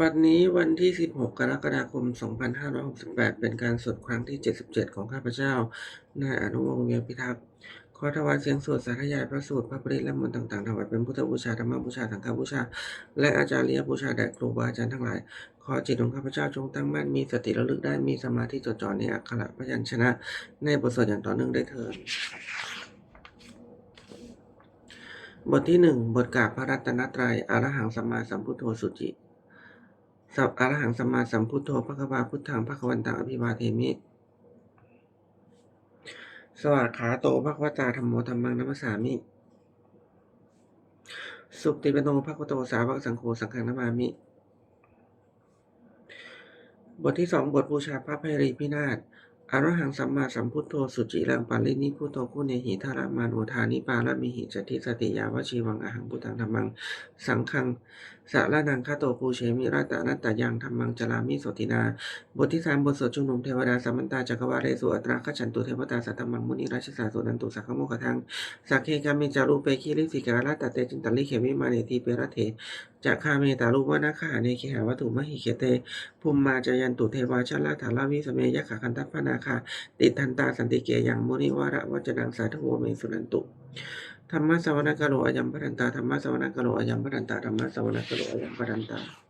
บัดนี้วันที่ 16 กรกฎาคม 2568 เป็นการสวดครั้งที่ 77 ของข้าพเจ้า นายอนุวงศ์เวียพิทักษ์ ขอถวายเสียงสวดสาธยายพระสูตรพระปริตและมนต์ต่างๆ ถวายเป็นพุทธบูชาธรรมบูชาสังฆบูชา และอาจารย์เลียบูชาแด่ครูบาอาจารย์ทั้งหลาย ขอจิตของข้าพเจ้าจงตั้งมั่น มีสติระลึกได้ มีสมาธิจดจ่อในอักขระพยัญชนะ ในบทสวดอย่างต่อเนื่องได้เถิดบทที่หนึ่งบทกาบพระรัตนตรัยอรหังสัมมาสัมพุทโธสุจิ สัพอรหังสัมมาสัมพุทโธภะควาพุทธังภะควันตังอภิวาเทมิ สวากขาโตภะควตาธรรมโมธรรมังนัมสสามิ สุปฏิปโนภะควโตสาวกสังโฆสังฆังนามามิ บทที่สองบทบูชาพระไพรีพินาศอรหังสัมมาสัมพุทโธสุจิรังปาลินิพุทโธคุเนหิทารามานุธานิปาละมิหิจติสติยาวชีวังอหังพุทธังธรรมัง สังฆัง สะละนังคาโตปูเชมิราตานัตตยังธรรมังจลามิโสตินา บทที่สามบทสวดชุมนุมเทวดาสัมมันตาจักรวาเรสุอัตราขฉันตุเทวตาสัตตมังมุนิราชสาสุนันตุสักขโมขทังสักเคกามิจารุเปคิริสิการาตเตจินตลิเขมิมาเนทีเประเทจักขาเมตาลุวนาคาเนเคหาวัตถุมหิเขเตภูมิมาจายันตุเทวาชาลาถาลาวิสเมยะขาคันทัพนาคาติทันตาสันติเกยังมุนิวาระวัจนังสาธุโวเมสุนันตุ ธรรมะสวนกโลอายัมปรันตาธรรมะสวนกโลอายัมปรันตาธรรมะสวนกโลอายัมปรันตา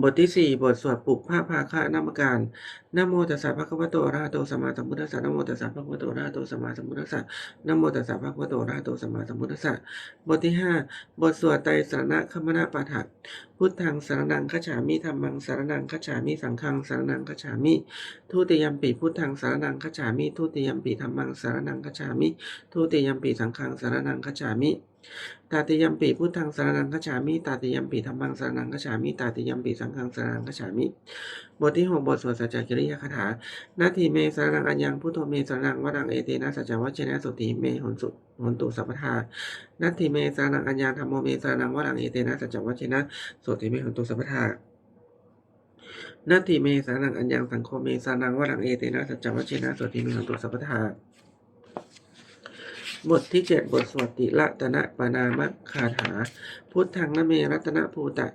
บทที่สี่บทสวดปลุกพระภาคะนามการนโมตัสสะภะคะวะโตอะระหะโตสัมมาสัมพุทธัสสะนโมตัสสะภะคะวะโตอะระหะโตสัมมาสัมพุทธัสสะนโมตัสสะภะคะวะโตอะระหะโตสัมมาสัมพุทธัสสะบทที่ห้าบทสวดไตรสรณะคมนาปาฐะพุทธังสารณังคัจฉามิธรรมังสารณังคัจฉามิสังฆังสารณังคัจฉามิทุติยมปิพุทธังสารณังคัจฉามิทุติยมปิธรรมังสารณังคัจฉามิทุติยมปิสังฆังสารณังคัจฉามิ ตาติยมปีพุทธังสรนังคัจฉามิตาติยมปีธรรมังสรนังคัจฉามิตาติยมปีสังฆังสรนังคัจฉามิ บทที่หกบทสวดสัจจกิริยคาถานาทีเมสรนังอัญญังพุทโธเมสรนังวรังเอเตนะสัจจวัชเชนะสุติเมหนสุหนตุสัพพทานาทีเมสรนังอัญญังธรรมโมเมสรนังวรังเอเตนะสัจจวัชเชนะสุติเมหนตุสัพพทานาทีเมสรนังอัญญังสังโฆเมสรนังวรังเอเตนะสัจจวัชเชนะสุติเมหนตุสัพพทา บทที่เจ็ดบทสวดติละตนะปานามะคาถา พุทธังนเมรัตนภูตะ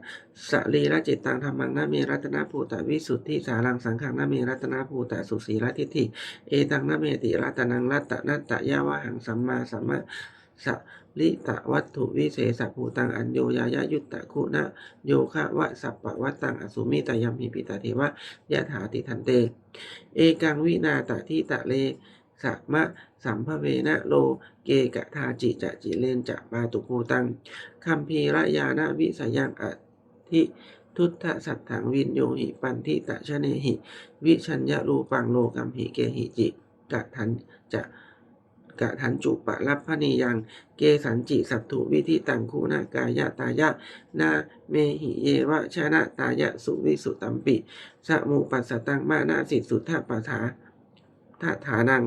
สรีระจิตตังธรรมังนเมรัตนภูตะวิสุทธิสารังสังขังนเมรัตนภูตะสุสีระทิฏฐิเอตังนเมติรัตนังรัตตะนัตะยาวะหังสัมมาสัมมะสลิตะวัตถุวิเศษภูตังอัญโยยายะยุตตะคุณะโยคะวะสัปปะวัตตังอสุมิตยมหิปิตาเทวะยะถาติทันเต เอกังวินาตะทิตะเลสัมมะ สัมภเวนะโล เกกะทาจิจะจิเลนจะปาตุโกตังคัมภีระยานะวิสยังอธิทุตถะสัตถังวินโยหิปันทิตะชะเนหิ วิชัญญารูปังโลกัมหิเกหิจิกะทันจะกะทันจุปะรับพนียัง เกสันจิสัตถุวิธิตังคูนากายะตายะนาเมหิเยวะชนะตายะสุวิสุตัมปิสมุปัสสตังมานาสิสุทธปัฏฐาทฐานัง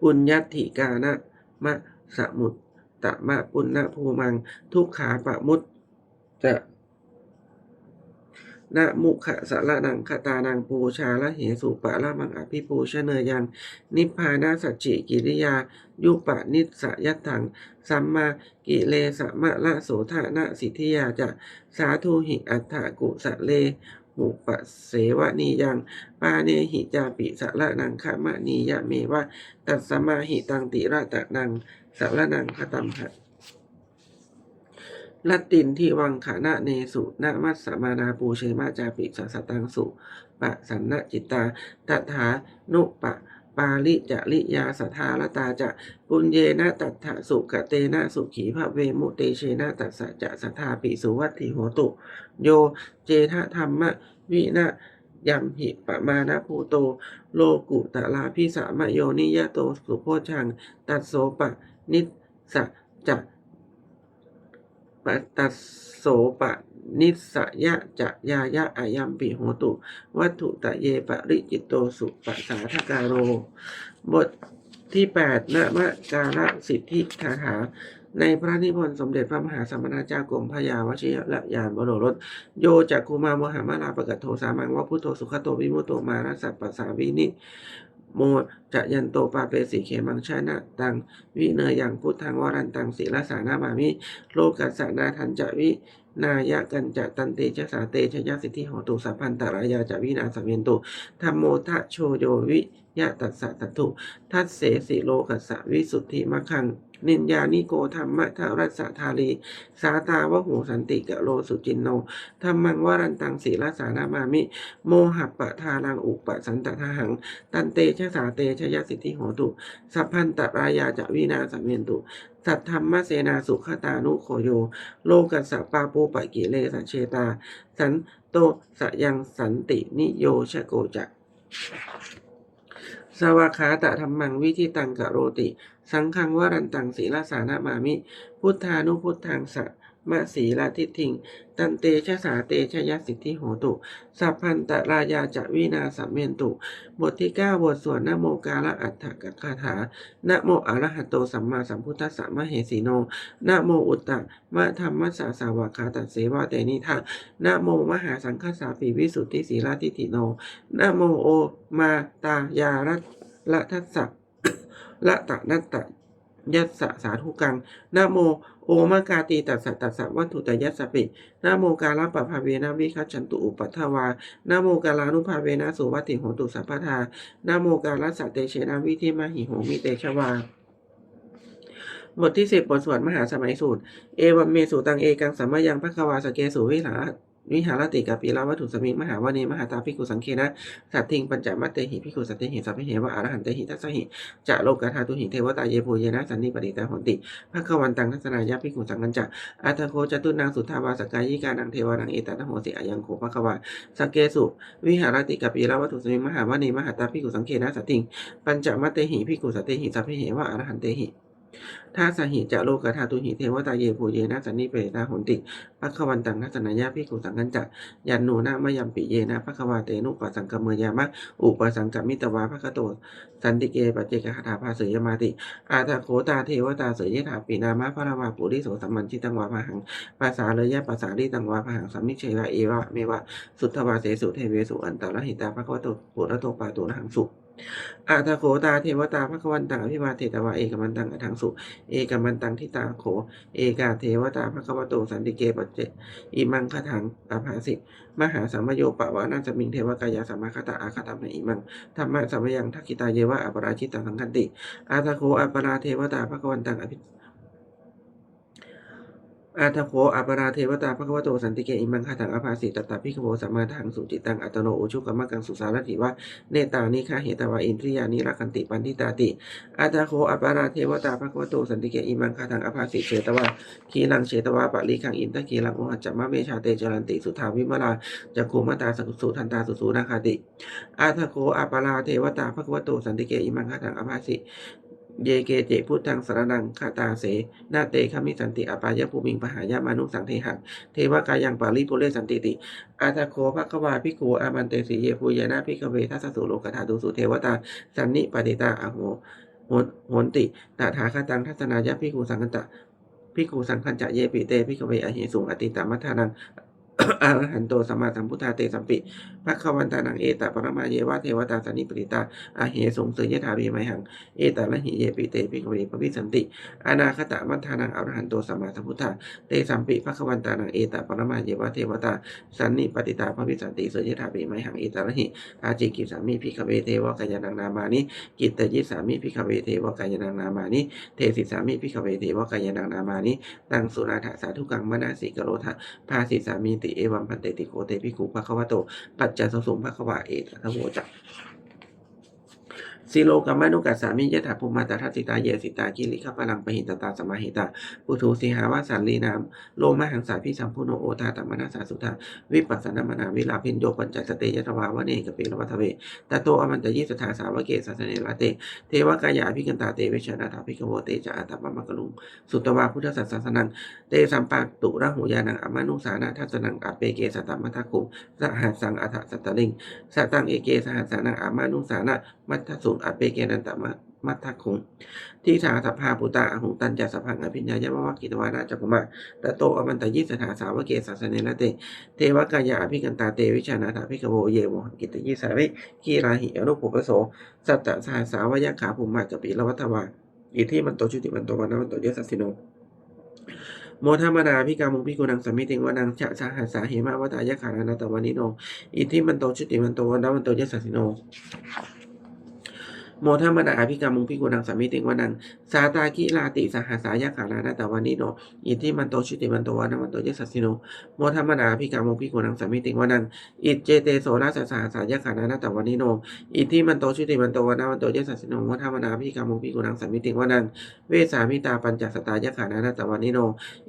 ปุญญัติกานะมะสมุตตะมะปุณณภูมัง ทุกขาปะมุตจะนะมุขะสะละนังคตานังปูชาละเหสุปะละมังอภิปูชเนยยัง นิพพานาสัจจิกิริยา ยุปะนิสสยัตถัง สัมมากิเลสมะละโสธานะสิทธิยาจะ สาธุหิอัฏฐกุสะเล ปุปะเสวนียังปาเนหิจาปิสะละนังขะมะนียะเมวะตัสมาหิตังติระตะนังสะละนังขตัมหะลัตตินที่วังขานะเนสุนามัสสมานาปูเชมาจาปิสัสตังสุปะสันนจิตตาตถานุปะ ปาลิจะลิยาสทาลตาจะปุญเยนะตัทะสุกเตนะสุขีภะเวมุเตเชนะตัสสะจะสทาปิสุวัตถิโหตุ โยเจทะธรรมะวินะยัมหิปะมานะภูโต โลกุตะลาพิสามโยนิยะโตสุโพชัง ตัสโสปะนิสสะจะปะตัสโสปะ นิสยะจะยายะอายัมปิโหตุ วัตถุตะเยปริจิตโตสุปัสสาทกาโร บทที่8นะมะการะสิทธิคาถาในพระนิพนธ์สมเด็จพระมหาสมมาเจ้ากรมพระยาวชิระยานบรมรสโยจักคุมามหามาลาปะกตโทสามังวะพุทโธสุขโตวิมุตโตมารัสสะปัสสาวินิ โมจะยันโตปาเปสีเขมังชานะตังวิเนยยังพุทธังวรันตังศีลสานามามิโลกัสสนาทันจะวินายะกันจะตันเตชะสาเตชะยะสิทธิโหตุสัพพันตรายาจะวินาสเวนตุธรรมโมทะโชโยวิยะตัสสะตัตถุทัสเสสิโลกัสสะวิสุทธิมะคัง นินยานิโกธรรมะทารัสสะทาลีสาตาวะหูสันติกะโลสุจินโนธรรมังวรันตังศีลสานามามิ โมหัปปะทารังอุปสันตทหัง ตันเตชะสาเตชะยะสิทธิโหตุ สัพพันตรายาจะวินาสเมนตุสัทธรรมเสนาสุขตานุโคโย โลกัสสะปาปูปะกิเลสเชตา สันโตสยังสันตินิโยชโกจะสวากขาตะธรรมังวิธิตังกะโรติ สังฆังวรันตังศีลสานามามิ พุทธานุพุทธังสะมะสีลาทิทิง ตันเตชะสาเตชะยะสิทธิโหตุ สัพพันตรายาจะวินาสัมเมนตุ บทที่ 9 บทสวดนโมกาละอัฏฐกคาถานโมอระหะโตสัมมาสัมพุทธัสสะมะเหสีโนนโมอุตตะมะธรรมสาสาวกาตัสเสวะเตนิทะนโมมหาสังฆสาปีวิสุทธิสีลาทิติโนนโมโอมาตายารัตละทัสสะ ละตะนัตตะยัสสะสาธุกังนะโมโอมากาตีตัสสะตัสสะวัตถุตยัสสะปินะโมกาลปะภาเวนะวิคัจฉันตุอุปัฏฐวานะโมกาลานุภาเวนะสุวัติโหตุสัพพทานะโมกาลสัตเตเชนะวิธิมหิโหมิเตชวาบทที่สิบบทสวดมหาสมัยสูตร เอวัมเมสุตังเอกังสัมมายังพระควาสเกสุวิหาร วิหารติกับปีลาวัตถุสมิงมหาวเนมหาตาภิกขุสังเคนะสัตทิงปัญจมัตเตหิภิกขุสัตเตหิสัพเพเหวะอรหันเตหิทัสหิจะโลกธาตุหิเทวตาเยโพเยนะสันนิปติตาหนติพระควันตังทัศนายะภิกขุสังกัญจะอัตถโคจตุนางสุทธาวาสกายิกานังเทวานังเอตนะโหสิอายังโขพระควาสเกสุ วิหารติกับปีลาวัตถุสมิงมหาวเนมหาตาภิกขุสังเคนะสัตทิงปัญจมัตเตหิภิกขุสัตเตหิสัพเพเหวะอรหันเตหิ ถ้าสหิจะโลกธาตุหิเทวตาเยภูเยนะสันนิเปตาหนติปัคขวันตังนัสนายาพิกุสังกันจะยันโนนามยัมปิเยนะปัคขวาเตนุปสังกเมยามะอุปสังกมิตวาภคโตสันติเกปเจกคาถาภาเสยมาติ อาตาโคตาเทวตาเสยยถาปีนามะพระวาปุริโสสัมมันชิตังวาพหังภาษาเลยะภาษาลิตังวาพหังสัมมิเชวะเอวะเมวะสุทธวาเสสุเทเวสุอันตระหิตาภควโตปุระโตปาตุระหังสุ อาตาโขตาเทวตาภควันตังอภิวาเทตวาเอกมันตังอทังสุ เอกมันตังทิตาโข เอกาเทวตาภควโตสันติเกปเจอิมังคถังอภาสิมหาสัมมโยปะวานาสมิงเทวกายาสัมมาคตาอาคตัมในอิมังธรรมะสัมมยังทักขิตาเยวะอปราชิตังสังคันติอาตาโขอปราเทวตาภควันตังอภิ อาทโคอัปราเทวตาภควโตสันติเกอิมังคาถังอภาสิตตาพิขโวสัมมาทังสุจิตังอัตโนโอชุกรรมกังสุสารถิวะเนตานิคาเหตวะอินทริยานิรักขันติปันทิตาติอาตาโคอัปราเทวตาภควโตสันติเกอิมังคาถังอภาสิเชตวะคีลังเชตวะปะลิขังอินทะคีลังโอหัจจมะเมชาเตจรันติสุทาวิมลาจักขุมตาสักสุทันตาสุสูนาคาติอาทโคอัปราเทวตาภควโตสันติเกอิมังคาถังอภาสิ เยเกเจพุทธังสารนังคาตาเส นาเตคามิสันติอปายภูมิงปหายามานุสังเทหัง เทวกายังปาริปุเรสันติติ อาตาโคภควาพิกูอามันเตสีเยภูยานาพิกเวทัสสุโลกธาตุสุเทวตา สันนิปติตาอโหโหนโหนติตถาคตังทัศนายะพิกูสังกันตะพิกูสังคัญจะเยปิเตพิกเวอหิสุงอติตามัทธานัง อรหันโตสัมมาสัมพุทธาเตสัมปิภควันตานังเอตปรมาเยวะเทวตาสันนิปติตาอาเหสงเสยยถาเวไมหังเอตาละหิเยปิเตปิกเวปวิสันติอนาคตมัทธานังอรหันโตสัมมาสัมพุทธาเตสัมปิภควันตานังเอตปรมาเยวะเทวตาสันนิปติตาภวิสันติเสยยถาเวไมหังเอตาละหิอาจิกิสามิพิกเวเทวกายนังนามานิกิตตยิสามิพิกเวเทวกายนังนามานิเทสิสามิพิกเวเทวกายนังนามานิตังสุนาถสาธุกังมนาสิกโรทะภาสิสามีติเอวัมพันเตติโกเตปิกุภะคะวะโตปัจจสสุงภะคะวะเอตนะโวจัก สิโลกัมมานุกัสสามิยะถาภูมิมาตาทัสสิตาเยสิตากิริขพลังปะหิตตาสมาหิตาปุถุสิหาวาสันลีนามโลมาหังสาพิสัมพุโนโอทาตัมมนาสาสุธาวิปัสสนามนาวิลาพินโยปัญจสเตยตวาวะเนกเปรวัทเวตโตอมันตยิสถาสาวเกสัสเนลาเต เทวกายาภิกันตาเตเวชนาถาภิกโวเตจะอาตมมะกลุงสุตวาพุทธศาสนังเตสัมปาตุระหูยานังอมานุสานาทัสนังอเปเกสตัมมัทคุสหัสสังอัฏฐสัตตลิงสตังเอเกสหัสสานังอามานุสานะมัทสุงอเปเกนันตมะมัทธคุงที่สาสัพพาปุตตาหุงตันจัสสพังอภิญญายะมวะกิตวานาจักุมาตะโตอมันตยิสถาสาวเกสัสเนละเต เทวกายาอภิกันตาเตวิชานาถาภิกโวเยโมหังกิตยิสาวิกีราหิอนุปุปโส สัตตะสหัสสาวยะขาภูมิมากปิละวัตวาอิที่มันโตชุติมันโตวันนะมันโตเยสัสสิโนโมทัมนาพิกามุงพิกุนังสมิติงวนังจะสาหัสาเหมาวตายะขานานาตวันิโน อิทธิมันโตชุติมันโตวันดามันโตเยสสสิโน โมทัมมนาอภิกรรมุงพิกุนังสามิติงวนังสาตาคิลาติสหัสายะขานานาตวันิโนอิทิมันโตชุติมันโตวันามันโตยสสสิโนโมทัมมนาอภิกรรมุงพิกุนังสามิติงวนังอิจเจเตโสราสสหัสายะขานานาตวันิโนอิทิมันโตชุติมันโตวันามันโตยสสสิโนโมทัมมนาอภิกรรมุงพิกุนังสามิติงวนังเวสามิตาปัญจสตายะขานานาตวันิโน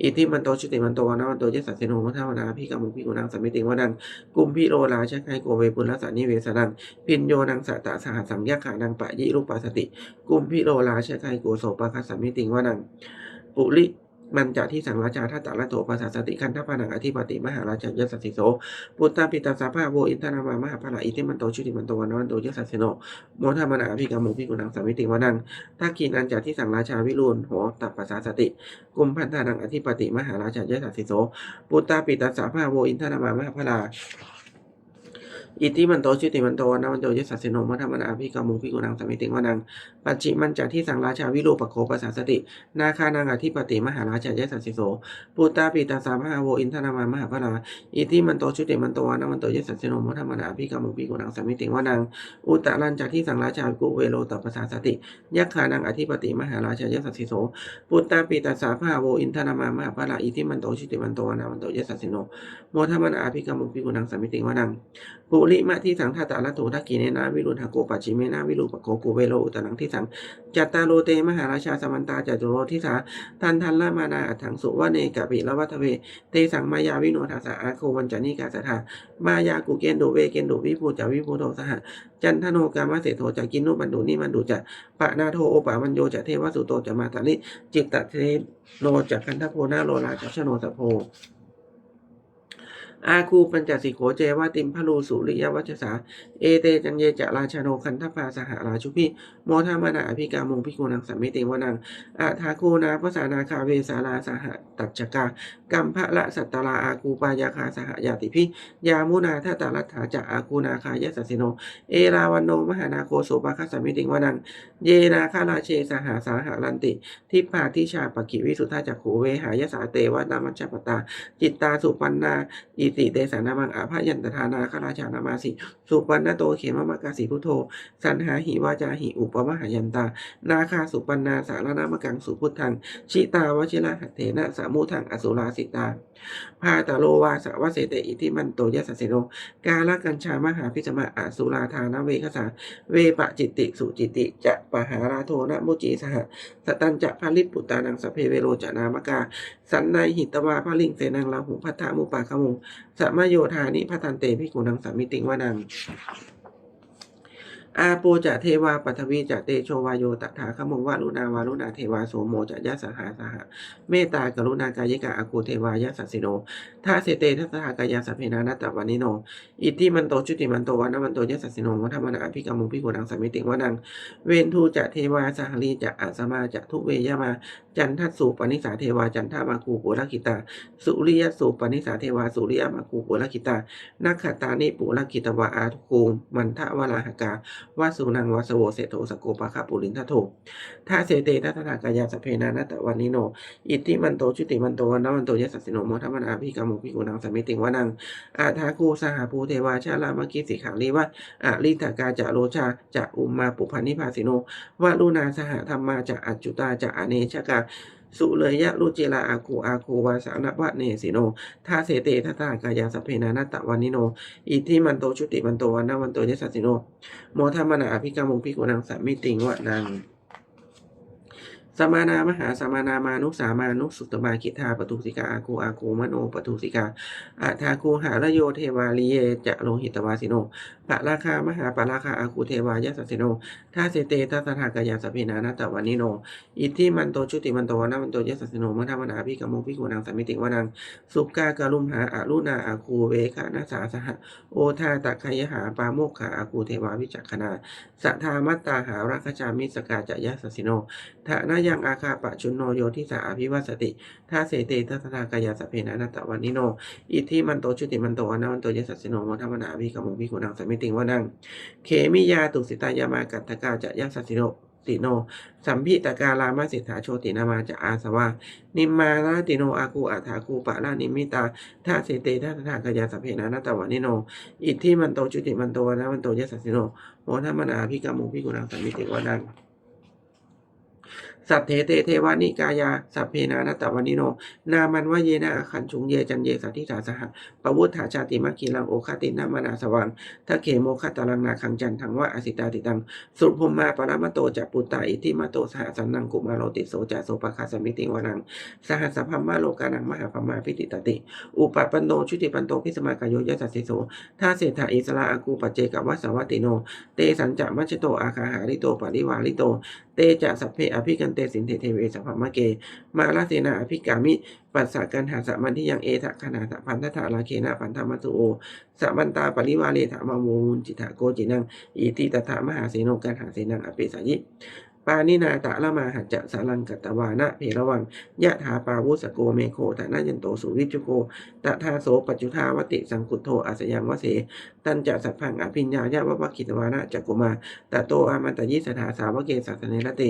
อิทิมันโตชุติมันโตวันามันโตยสสสิโนโมทัมมนาอภิกรรมุงพิกุนังสามิติงวนังกุมพิโรราชะไคโกเวปุลสานิเวสนังพินโยนังสัตตะสหัสสังยขานังปะยิรูปปัสสติ กุมพิโรลาชะไคโกโสปะคัสสมิติงวานัง ปุริมันจะที่สังราชาทัตตะละโตปัสสสติคันทพานังอธิปติมหาราชยสสสิโสปุตตาปิตาสาภาโวอินทนามามหาภลาอิทิมันโตชุติมันโตวันวันโตยสสสิโนโมทามนาอภิกรรมโมพิกุนังสามิติวานังทักขีนันจะที่สังราชาวิรุณโหตัปปัสสสติ กุมพันธานังอธิปติมหาราชยสสสิโสปุตตาปิตาสาภาโวอินทนามามหาภลา อิทิมันโตชิติมันโตนะมันโตยสัสสิโนมัทมนาภิกามุงพิกุนังสมิติงวนัง ปัจจิมันจะที่สังราชาวิรูปโคปัสสาสติ นาคานังอธิปติมหาราชายสัสสิโสปุตตาปิตาสามหาโวอินทนามามหาพลาอิทิมันโตชุติมันโตนะมันโตยสัสสิโนมัทมนาภิกามุงพิกุนังสมิติงวนัง อุตตรันจะที่สังราชากุเวโรตปัสสาสติยักขานังอธิปติมหาราชายสัสสิโสปุตตาปิตาสาภาโวอินทนามามหาพลาอิทิมันโตชุติมันโตนะมันโตยสัสสิโนโมทมนาภิกามุงพิกุนังสมิติงวนังปุริมะที่สังทัตตาละโตทักกีเนนาวิรุณหโกปัจฉิเมนาวิรูปโกโกเวโรอุตนังที่สังจัตตาโรเตมหาราชาสมันตาจัตุโรทิสาทันทันละมานาอัฏฐังสุวะเนกะปิละวัทเวเตสังมายาวิโนทัสสะอาโควันจานิกาสถามายากุเกนโดเวเกนโดวิภูจาวิภูโทสหจันทโนกามะเสโทจากินโนบันดุนิมันดุจะปะนาโทโอปะมันโยจะเทวสุโตจะมาตาลิจิตตะเทโนจักคันทโพนาโลราชชโนสะโพ อาคูปัญจสิโขเจวาติมพลูสุริยวัชสา เอเตจังเยจะราชโนคันทภาสหราชุพิโมทามนาอภิกามงพิโกนังสัมมิติวนังอาทาคูนาภาษานาคาเวสาราสหตัจกากัมภะละสัตตราอาคูปายาคาสหยาติพิยามุนาทัตตารัฐาจะอาคูนาคายสัสิโน เอราวันโนมหานาโคโสปะคัสสมิติวนัง เยนาคาราเชสหาสาหารันติ ทิพาทิชาปกิวิสุทธาจักขูเวหายสาเตวนามัจจปตา จิตตาสุปันนาอิติเตสานามังอาภายันตทานาคราชานามาสิสุปันนโตเขมมากาสิพุทโธ สันหาหิวาจาหิอุปมหายันตา นาคาสุปันนาสารนามกังสุพุทธัง ชิตาวชิระหัตเถนะสามุทังอสุราสิตา พาตาโลวาสวะเสเตอิทิมันโตยสสเสโนกาลกัญชามหาพิจมะอสุราธานเวคสาเวปะจิตติสุจิติจะปะหาราโทนะมุจีสหสตันจะพาลิปุตตานังสเพเวโรจนามกา สันในหิตวาพาลิงเสนังลาหุพัทธามุปาคมุงสัมโยธานิพัทันเตพิกุนังสามิติงวานัง อาโปจะเทวาปัทวีจะเตโชวาโยตถาคมวารุณาวารุณาเทวาโสโมจะยะสหาสหะเมตตากรุณากายิกะอากูเทวายะสัสสิโนทาเสเตทัสหากายาสัพเพนานัตตวานิโน อิทธิมันโตชุติมันโตวานะมันโตยะสัสสิโนวัฒมนาอภิกรรมุงพิกุนังสามิติวานัง เวนทูจะเทวาสหลีจะอาสมาจะทุเวยมา จันทัสสุปนิสาเทวาจันทามาคูปุรคิตา สุริยสุปนิสาเทวาสุริยมาคูปุรคิตานักขตานิปุรคิตวาอาทุคูมันทะวราหกาวาสุนังวาสโวเสโทสโกปะคาปุรินทโททาเสเตทัตถากายาสเพนานัตวันนิโน อิทธิมันโตชุติมันโตวันวันโตยสัสสิโนโมทัมนาภิกรรมุงพิกุนังสมิติงวานังอาทาคูสหภูเทวาชาลามกิสิขาลีวะอาลิทากาจะโรชาจะอุมมาปุพันนิพาสิโนวารุณาสหธรรมาจะอัจจุตาจะอเนชกา สุเลยยะรุจิลาอาคูอาคูวาสานวะเนสิโนทาเสเตทัตตากายาสเพนานาตะวันนิโน อิทิมันโตชุติมันโตวันนาวันโตยสัสสิโน โมทามนาอภิกรรมุงพิกุนังสัมมิติงวะนัง สมานามหาสมานามานุสามานุสุตมาคิทาปทุสิกาอาคูอาคูมโนปทุสิกาอาทาคูหารโยเทวาลีเยจะโลหิตวาสิโนปะราคามหาปะราคาอาคูเทวายสัสิโนท่าเสเตทัสถากายาสพเพนานัตตวันนิโน อิทธิมันโตชุติมันโตวนามันโตยสัสิโนมทัมนาอภิกรรมุพิกุนังสามิติวะนังสุกากาลุมหาอารุณาอาคูเวคะนาสาสหโอทาตะคยหาปาโมกขาอาคูเทวาวิจักขณาสัทธามัตตาหาราคจามิสกาจะยะสสสิโนทะนายงอาคาปะชุนโนโยทิสาอภิวัสติทาเสเตทัสทากายาสพเพนะนัตตวันนิโน อิทธิมันโตชุติมันโตวันามันโตยสัสสิโนมทัมนาภิกรรมุงพิกุนังสมิติงวะนังเขมิยาตุสิตายามากัตตกาจะยะสสสิโนติโน สัมพิตการามาสิทธาโชตินามาจะอาสวานิมมานาติโนอากูอาถากูปะรานิมิตาท่าเสเตท่าทากยาสพเพนานาตวานิโน อิทธิมันโตจุติมันโตวนะมันโตยสัสสิโนโมทัมมนาพิกามุพิกุณังสัมมิติวานัง สัพเทเตเทวานิกายา สัพเพนานัตตวานิโน นามันวะเยนะขันชุงเยจันเยสัทธิสาสหะปวุฒาชาติมัคคีลังโอคาตินามนาสวังทะเขโมคตาลังนาคังจันทังวะอสิตาติตัง สุภมมาปรามโตจะปุตตาอิทิมาโตสหสันนังกุมาโรติโสจะโสปะคาสมิติวานัง สหัสพัมมาโลกานังมหาพมาพิติตติ อุปปันโนชุติปันโตพิสมากายโยยสัสสิโสท่าเศรษฐาอิสระอากูปเจกวัสวัตติโน เตสัญจะมัชโตอาคาหาริโตปริวาริโต เตจะสัพเพอภิกันเตสินเทเทเวสัพพมะเก มาลาเสนาอภิกามิปัสสะกันหาสัมันที่ยังเอทะขนาสะพันธะลาเคนะพันธมัสสุโอสัมันตาปริวาเลถามาโมมุนจิตาโกจินังอิติตถามหาเสนกันหาเสนังอเปสายิ ปานินาตะละมาหัจจะสารังกัตวานะเพระวังยะถาปาวุสโกเมโคตะนายันโตสุวิจุโกตะทาโสปัจจุทาวติสังคุตโทอาสยังวเส ตันจะสัพพังอภิญญายะวะวะกิตวานะจักกุมาตะโตอามันตยิสถาสาวะเกสัสเนรเต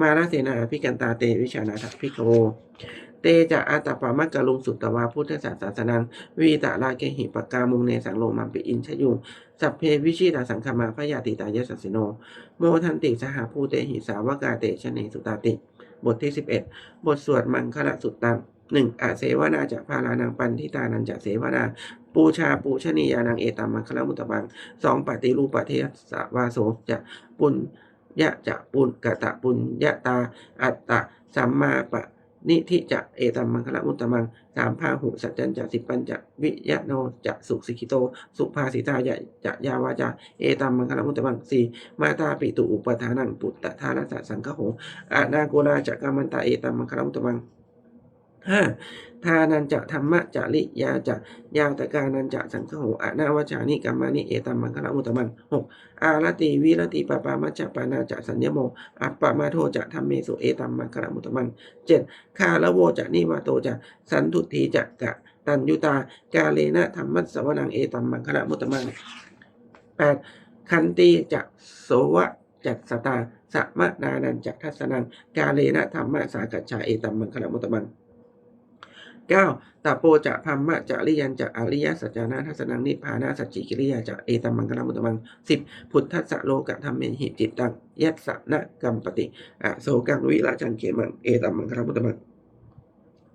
มาลาเสนาอภิกันตาเตวิชานาถพิกโวเตจะอาตปามักกะลุงสุตตวาพุทธศาสสนังวีตะลาเกหิปกามุงเนสังโลมัมปิอินชยุง สัพเพวิชิตาสังคมาพยาติตายสัสสิโน โมทันติสหาภูเตหิสาวกาเตชะเนสุตาติ บทที่11บทสวดมังคละสุตตังหนึ่งอาเสวนาจะพาลานังปันทิตานันจะเสวนา ปูชาปูชนียานังเอตัมมังคละมุตตบังสองปฏิรูปเทสวาโสจะปุญยะจะปุญกะตะปุญยะตาอัตตะสัมมาปะ นิทิจะเอตัมมังคละมุตตมังสามพาหุสัจจันจะสิปัญจะวิยะโนจะสุสิกิโต สุภาสิตายะจะยาวาจาเอตัมมังคละมุตตมังสี่มาตาปิตุอุปทานังปุตตะทานัสสะสังคโหอนาโกนาจะกามันตาเอตัมมังคละมุตตมัง ห้าทานันจะธรรมะจะลิยาจะยาวตการนันจะสังฆโหอนาวชานิกรรมานิเอตัมมังคละมุตมันหกอารติวิรติปปามัจจปานาจะสัญญโมอัปปมาโทจะธรรมเมสุเอตัมมังคละมุตมันเจ็ดคาละโวจะนิวาโตจะสันทุทีจะกะตันยุตากาเลนะธรรมะสสวนังเอตัมมังคละมุตมันแปดคันตีจะโสวะจัตสตาสัมมานานันจะทัศนังกาเลนะธรรมะสากัจฉาเอตัมมังคละมุตมัน 9ตัโปจะพัมมะจะริยันจะอริยสัจจานะทัสนังนิพพานาสัจจิกิริยาจะเอตัมมังกลมุตมัง 10 พุทธัสสโลกะธรรมเมหิจิตตังยัตสนะกรรมปติอโสกังวิราชันเขมังเอตัมมังกลมุตมัง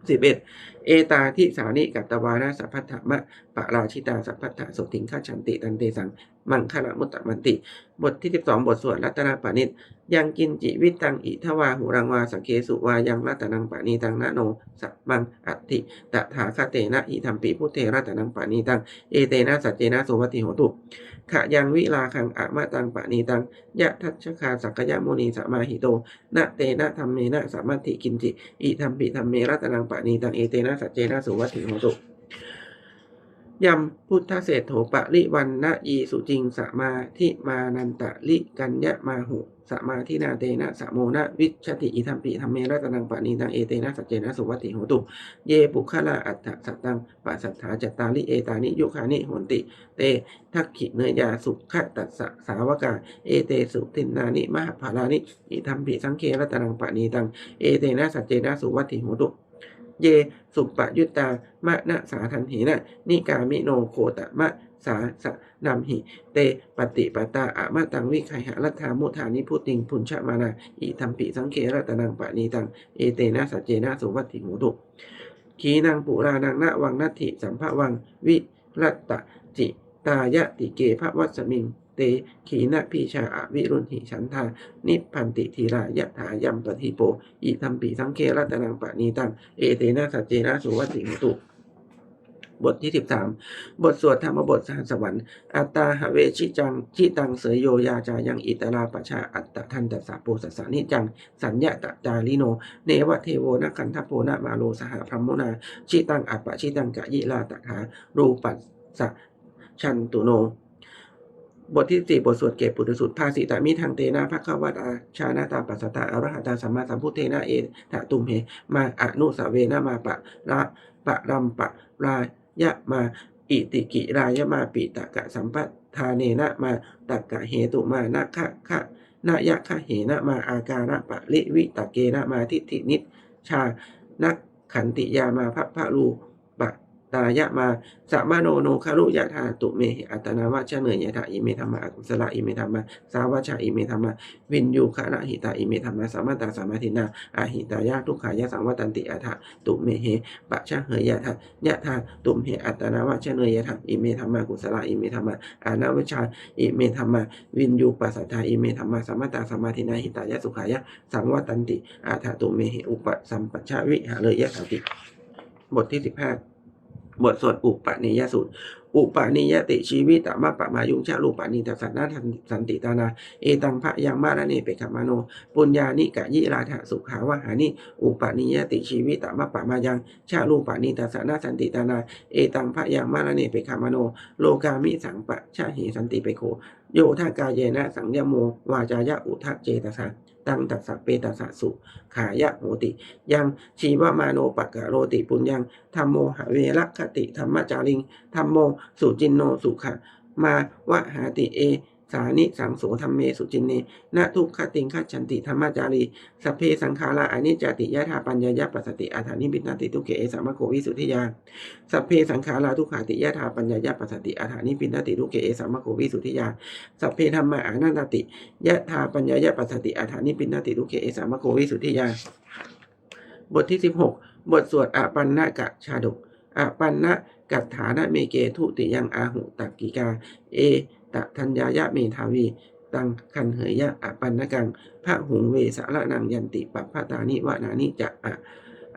สิบเอ็ดเอตาทิสานิกัตวานาสัพพะมะปะราชิตาสัพพะสุติงฆาชันติตันเตสัง มังคลมุตตมันติ บทที่สิบสองบทสวดรัตนปานิชยังกินจิวิตังอิทวาหุรังวาสกเคสุวายังรัตนังปานีตังนะโนสัมังอัติตถาคเตนะอิธรรมปีพุทเทระตนังปานีตังเอเตนะสัจเจนะโสวัติโหตุขะยังวิลาคังอะมะตังปานีตังยะทัชคาสักยะโมนีสัมมาหิโตนะเตนะธรรมเมนะสัมมัติกินจิอิธรรมปิธรรมเมระตนังปานีตังเอเตนะสัจเจนะโสวัติโหตุ ยำพุทธเศรษโถปะริวันนะยีสุจิงสมาธิมานันตะลิกัญญะมาหุสมาธินาเตนะสะโมนะวิชติอิธรรมปิธรรมเมระตะนังปานีตังเอเตนะสัจเจนะโสวัติโหตุ เยปุคลาอัตถสัตตังปัสสัทธาจตตาลิเอตานิยุคานิโหนติ เตทักขิเนยาสุขะตัสสะสาวกาเอเตสุตินนานิมหาภารานิอิธรรมปิสังเครัตนังปะนีตังเอเตนะสัจเจนะสุวัตถิโหตุ เย สุปะยุตตามะนะสาทันหินะนิกามิโนโคตะมะสาสะนำหิ เตปฏิปตาอะมะตังวิไคหะรัฐามุทานิพุติงพุญชะมานาอิธรรมปิสังเครัตนังปะนีตัง เอเตนะสัจเจนะสุวัตถิโหตุขีนังปุรานังนะวังนัตถิสัมภะวังวิรัตตจิตายะติเกภวัสมิง เตขีนะพีชาอวิรุณหิฉันทา นิพันติทีรายะถายัมปทิโป อิธรรมปีสังเครัตนังปะนีตัง เอเตนะสัจเจนะสุวัตถิหุตุบทที่สิบสามบทสวดธรรมบทสหัสวรรค์ อัตตาหเวชิจังชิตังเสยโยยาจายังอิตราปชาอัตตะทันตสาโปสสานิจัง สัญญาตจาลิโน เนวะเทโวนะคันทโพนะมาโลสหพรมโมนา ชิตังอัปปะชิตังกะยิลาตถารูปัสสะชันตุโน บทที่สี่บทสวดเก็บปุถุสุตภาสิตามิทางเตนะภะคะวตาชานาตาปัสสตาอรหัตาสัมมาสัมพุทเทนะเอตะตุมเหมาอนุสเวนะมาปะระปะรัมปะรายะมาอิติกิรายะมาปิตะกะสัมปทาเนนะมาตักกะเหตุมานะคะคะนายะคะเหนะมาอาการะปะลิวิตะเกนะมาทิฏฐินิชชานักขันติยามาพระพะรู ตายะมาสัมมาโนโนคารุยะธาตุเมหิอัตนาวาชะเนยยะธาอิเมธรรมะอกุศลอิเมธรรมะสาวาชาอิเมธรรมะวินยูคาระหิตาอิเมธรรมะสัมมาตาสัมมาทินาอาหิตายะทุกขายะสังวัตันติอัฏตุเมเหปะชะเหยยะธายะธาตุมเหอัตนาวาชะเนยยะธาอิเมธรรมะกุศลอิเมธรรมะอานาวชาอิเมธรรมะวินยูปัสสัทธาอิเมธรรมะสัมมาตาสัมมาทินาหิตายะสุขายะสังวัตันติอาถาตุเมเหอุปสัมปชาวิหาเลยยะสันติบทที่สิบห้า บทสวดอุปนิยสูตร อุปนิยติชีวิตตมะปะมายุงชาลูปานิตัสสนาทันสันติตานา เอตังพระยังมาระเนเปขมโน ปุญญานิกะยิราธสุขาวหานิอุปนิยติชีวิตตมะปะมายังชาลูปานิตัสสนาสันติตานา เอตังพระยังมาระเนเปขมโน โลกามิสังปะชาหิสันติเปโคโยธากายเยนะสังยโมวาจายะอุทะเจตสะตังตัสสะเปตัสสะสุขายะโหติ ยังชีวมาโนปะกะโรติปุญญังธรรมโมหเวรคติธรรมจาริงธรรมโมสุจินโนสุขะมาวะหาติเอ สานิสังโสธรรมเมสุจินเนนะทุกขติงคัจฉันติธรรมจารีสพเพสังขาราอนิจจติยะธาปัญญายะปัสสติอาถานิบินาติทุกเกเอสามะโควิสุทธิยาสพเพสังขาราทุกขาติยะธาปัญญายะปัสสติอาถานิบินาติทุกเกเอสามะโควิสุทธิยาสพเพธรรมะอานันตติยะธาปัญญายะปัสสติอาถานิบินาติทุกเกเอสามะโควิสุทธิยา บทที่16บทสวดอปันนกะชาดกอปันนะ กัตถานะเมเกทุติยังอาหุตักกิกา เอตะทัญญายะเมทาวีตังคันเหยยะอปันนกังพระหุงเวสารนังยันติปัปพะตานิวานานิจะอะ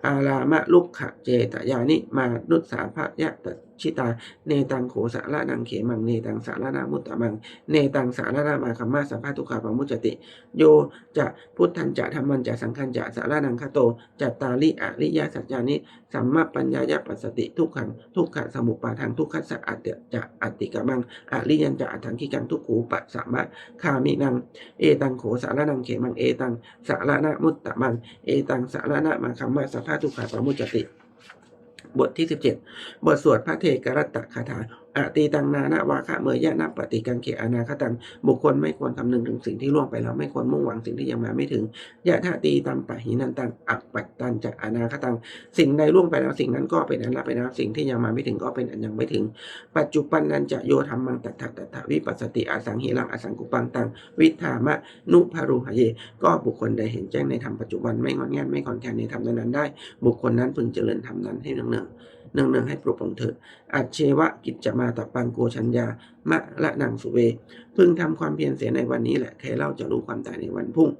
อารามะลุกขะเจตยานิมานุสสาภยะต ชิตา เนตังโขสารนังเขมัง เนตังสารนามุตตะมัง เนตังสารนามาคัมมาสัพพะทุขาปมุจจติ โยจะพุทธันจะธรรมันจะสังฆันจะสารนังคาโตจัตตาลิอริยสัจจานิสัมมาปัญญายปัสสติทุกขังทุกขะสมุปาทังทุกขสัจอัตตจะอัตติกะมังอริยันจะอัตถังคิกังทุกขูปะสะมมะคามินัง เอตังโขสารนังเขมัง เอตังสารนามุตตะมัง เอตังสารนามาคัมมาสัพพะทุขาปมุจจติ บทที่ 17 บทสวดพระเทกรัตตคาถา อตีตังนานาวาคะเมยยะนาปฏิกังเขอนาคตัง บุคคลไม่ควรคำนึงถึงสิ่งที่ล่วงไปแล้วไม่ควรมุ่งหวังสิ่งที่ยังมาไม่ถึงยะธาตีตัมปะหินันตังอัปปัตตันจะอนาคตัง สิ่งใดล่วงไปแล้วสิ่งนั้นก็เป็นอันละไปแล้วสิ่งที่ยังมาไม่ถึงก็เป็นอันยังไม่ถึง ปัจจุบันนันจะโยธรรมังตัทธะตัทธวิปัสสติอาสังหิรังอสังกุปังตัง วิธามะนุภารุหะเย ก็บุคคลใดเห็นแจ้งในธรรมปัจจุบันไม่งอนแงนไม่คอนแทนในธรรมนั้นได้ บุคคลนั้นพึงเจริญธรรมนั้นให้เนืองๆ เนืองๆให้ปลุกปลงเถิดอัจเชวะกิจจะมาตปังโกชัญญามะละนังสุเว พึงทำความเพียรเสียในวันนี้แหละใครเล่าจะรู้ความตายในวันพรุ่ง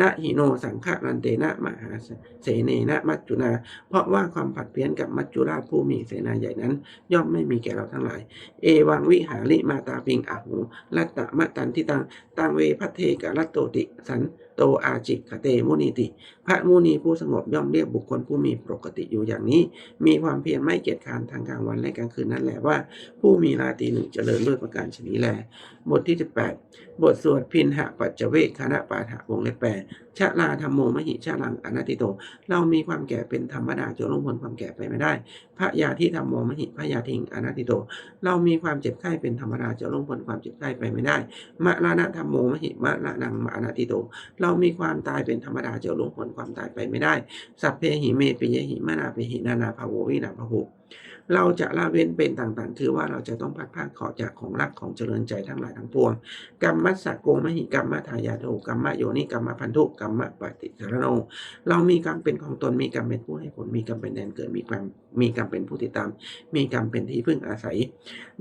นะหิโนสังฆรันเตนะมหาเสเนนะมัจจุนา เพราะว่าความผัดเพี้ยนกับมัจจุราชผู้มีเสนาใหญ่นั้น ย่อมไม่มีแก่เราทั้งหลาย เอวังวิหาริมาตาปิงอาหูลัตตะมะตันทิตังตังเวพัเทกะรัตโตติสัน โตอาจิกเตมุนีติ พระมุนีผู้สงบย่อมเรียกบุคคลผู้มีปกติอยู่อย่างนี้ มีความเพียรไม่เกียจคร้านทางกลางวันและกลางคืนนั่นแหละว่า ผู้มีราตรีหนึ่งเจริญด้วยประการชนีแลบทที่ 18บทสวดพินหะปัจเจเวคคณะปาฐะวงเล็บแปดชะลาธรรมโมมหิชะลังอนัตติโต เรามีความแก่เป็นธรรมดาจะล่วงพ้นความแก่ไปไม่ได้พระยาที่ธรรมโมมหิพระยาทิงอนัตติโต เรามีความเจ็บไข้เป็นธรรมดาจะล่วงพ้นความเจ็บไข้ไปไม่ได้มะละนะธรรมโมมหิมะละนังมะอนัตติโต เรามีความตายเป็นธรรมดาจะล่วงพ้นความตายไปไม่ได้ สัพเพหิเมปิยหิมนาเปหินานาภาโววินาภาโว เราจะละเว้นเป็นต่างๆคือว่าเราจะต้องพัดพราขอจากของรักของเจริญใจทั้งหลายทั้งปวงกรรมมัสสะโกมหิกรรมทายาโทกรรมโยนิกรรมพันธุกรรมปฏิสารโนเรามีกรรมเป็นของตนมีกรรมเป็นผู้ให้ผลมีกรรมเป็นแดนเกิดมีกรรม มีกรรมเป็นผู้ติดตาม มีกรรมเป็นที่พึ่งอาศัย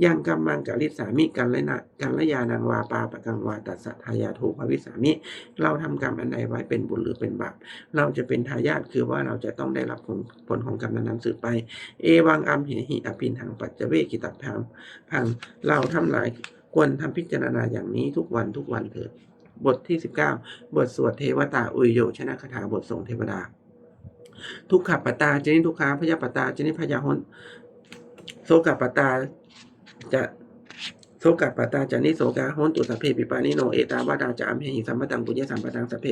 ยังกรรมังกะลิสามิกันและนะกันละยานังวาปาปะกังวาตัสสะทายาโทภวิสามิ เราทำกรรมอันใดไว้เป็นบุญหรือเป็นบาป เราจะเป็นทายาทคือว่าเราจะต้องได้รับผลผลของกรรมนั้นสืบไป เอวังอัมเหหิอภินหังปัจเจเวกิตัพพังพังเราทำหลายควรทำพิจารณาอย่างนี้ทุกวันทุกวันเถิดบทที่ 19 บทสวดเทวตาอุยโยชนะคาถาบทส่งเทวดา ทุกขปตาเจนิทุกขาพยาปตาเจนิพยาหนโสกปตาจะโสกปตาจานิโสกาหนตุสัพเพปิปานิโนเอตาวาดาจะอัมเหหิสัมปตังปุญญสัมปตังสัพเพ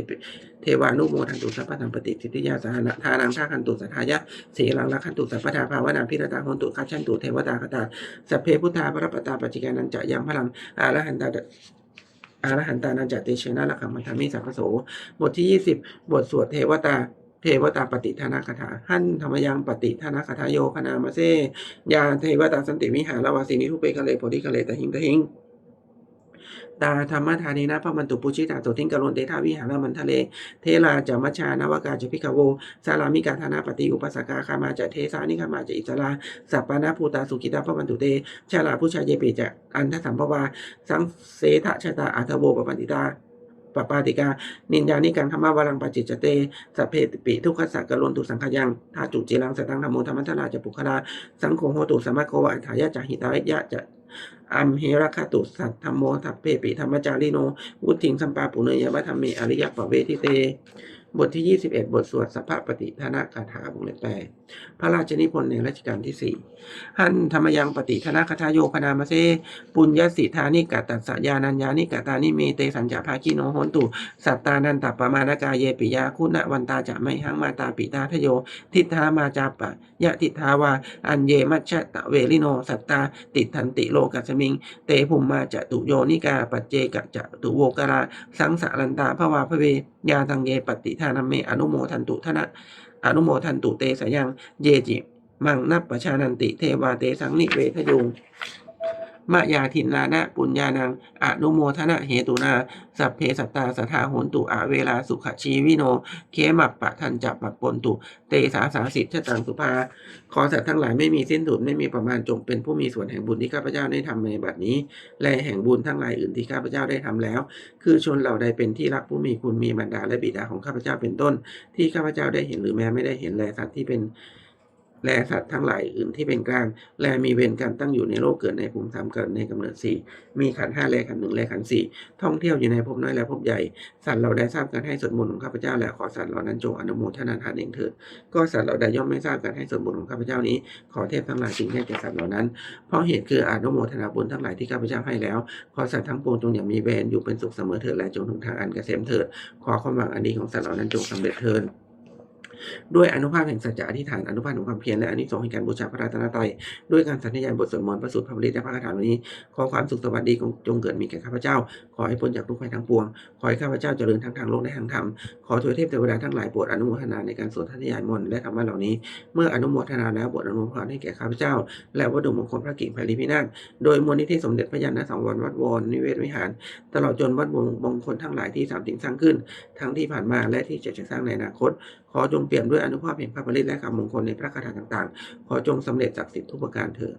เทวานุโมทันตุสัพพะังปฏิสิทธิยาสหนะทานังท่าคันตุสัทธายะเสลังละคันตุสัพพทาภาวนาพิรตาหนตุคัจฉันตุเทวตาคตาสัพเพพุทธาพระปตาปัจจิกานันจะยังพลังอารหันตาอรหันตานันจะเตเชนะละคัมมันธามิสัพพโสบทที่20บทสวดเทวตา เทวตาปฏิทานาคาถาหันธรรมยังปฏิทานาคาถาโยคณามาเซยาเทวตาสันติวิหารวาสินิทุเปคะเลโพธิคะเลตะหิงตะหิงตาธรรมธานีนะพระมันตุปุชิตาโสทิงกะโลนเตทาวิหารมันทะเล เทลาจะมัชานวากาจะพิกาโวสารามิกาธานาปฏิอุปสกาคามาจะเทสานิคามาจะอิสราสัปปานาภูตาสุกิตาพระมันตุเตชาลาผู้ชายเยปิจะอันทสัมภวาสังเสทะชะตาอัทโวปปันติตา ปปาติกา นินยานิกังธรรมวารังปจิจเตสัพเพติปิทุกขสักกะโลนตุสังขยังทาจุจิรังสตังธรรมโมธรรมัทราจะปุคลา สังโฆโหตุสัมมาโควะอัฏฐายะจาหิตายะจะอัมเฮระคตุสัทธรรมโมทัพเพปิธรรมจาริโน วุทิงสัมปาปุเนยวัฒเมอริยปะเวทิเต บทที่ 21 บทสวดสัพพะปฏิทานาคาถาบุงเล็บแปล พระราชนิพนธ์ในรัชกาลที่ 4 หันธรรมยังปฏิทนาคาถาโยคณามาเซปุญญสิทานิกาตัสยานัญญานิกาตานิเมเตสัญจาภาคิโนโหนตุ สัตตานันตปมานากาเยปิยาคุณวันตาจะไม่หังมาตาปิตาทโย ทิฏฐามาจาปะยะทิฏฐาวา อันเยมัชตะเวลิโน สัตตาติทันติโลกัสมิง เตภุมมาจะตุโยนิกาปัจเจกจะตุโวกราสังสารันตาภวาภเวยาทังเยปฏิทานัมเมอนุโมทันตุทนะ อนุโมทันตุเตสยังเยจิ มังนับประชานันติเทวาเตสังนิเวทยุง มะยาทินนานะปุญญานังอนุโมทนะเหตุนาสัพเพสัตตาสทาโหนตุอาเวลาสุขชีวิโน เคมัปปะทันจับปัปปนตุเตสาสาสิทธตังสุภา ขอสัตว์ทั้งหลายไม่มีสิ้นสุดไม่มีประมาณจงเป็นผู้มีส่วนแห่งบุญที่ข้าพเจ้าได้ทำในบัดนี้ และแห่งบุญทั้งหลายอื่นที่ข้าพเจ้าได้ทำแล้ว คือชนเหล่าใดเป็นที่รักผู้มีคุณมีบรรดาและบิดาของข้าพเจ้าเป็นต้น ที่ข้าพเจ้าได้เห็นหรือแม้ไม่ได้เห็นแลสัตว์ที่เป็น แลสัตว์ทั้งหลายอื่นที่เป็นกลาง แลมีเวรกรรตั้งอยู่ในโลกเกิดในภูมิธรรมเกิดในกำเนิดสี่มีขันห้าแลขันหนึ่งแลขันสี่ท่องเที่ยวอยู่ในภพน้อยและภพใหญ่ สัตว์เราได้ทราบการให้ส่วนบุญของข้าพเจ้าและขอสัตว์เหล่านั้นจงอนุโมทนาทานเองเถิด ก็สัตว์เหล่าใดย่อมไม่ทราบการให้ส่วนบุญของข้าพเจ้านี้ ขอเทพทั้งหลายจึงให้แก่สัตว์เหล่านั้น เพราะเหตุคืออนุโมทนาบุญทั้งหลายที่ข้าพเจ้าให้แล้ว ขอสัตว์ทั้งปวงจงอย่ามีเวรอยู่เป็นสุขเสมอเถิดและจงถึงทางอันเกษมเถิด ขอความหวังอันดีของสัตว์เหล่านั้นจงสำเร็จเถิด ด้วยอนุภาพแห่งสัจจะอธิษฐานอนุภาพของความเพียรและอนิสงส์แห่งการบูชาพระรัตนตรัยด้วยการสันนิยายบทสวดมนต์พระสูตรพระบริตและพระคาถาเหล่านี้ ขอความสุขสวัสดีจงเกิดมีแก่ข้าพเจ้า ขอให้พ้นจากทุกภัยทั้งปวง ขอให้ข้าพเจ้าเจริญทั้งทางโลกและทางธรรม ขอทวยเทพเทวดาทั้งหลายโปรดอนุโมทนาในการสวดทันยายมนต์และธรรมะเหล่านี้ เมื่ออนุโมทนาแล้วโปรดอนุโมทนาให้แก่ข้าพเจ้า และวัตถุมงคลพระกิ่งไพลิพินาศโดยมูลนิธิสมเด็จพระยาณสังวรวัดวรนิเวศวิหาร ตลอดจนวัดมงคลทั้งหลายที่สามสิ่งสร้างขึ้น ทั้งที่ผ่านมาและที่จะจะสร้างในอนาคต ขอจงเปี่ยมด้วยอนุภาพแห่งพระบริตและคำมงคลในพระคาถาต่างๆ ขอจงสำเร็จจากสิทธิทุกประการเถิด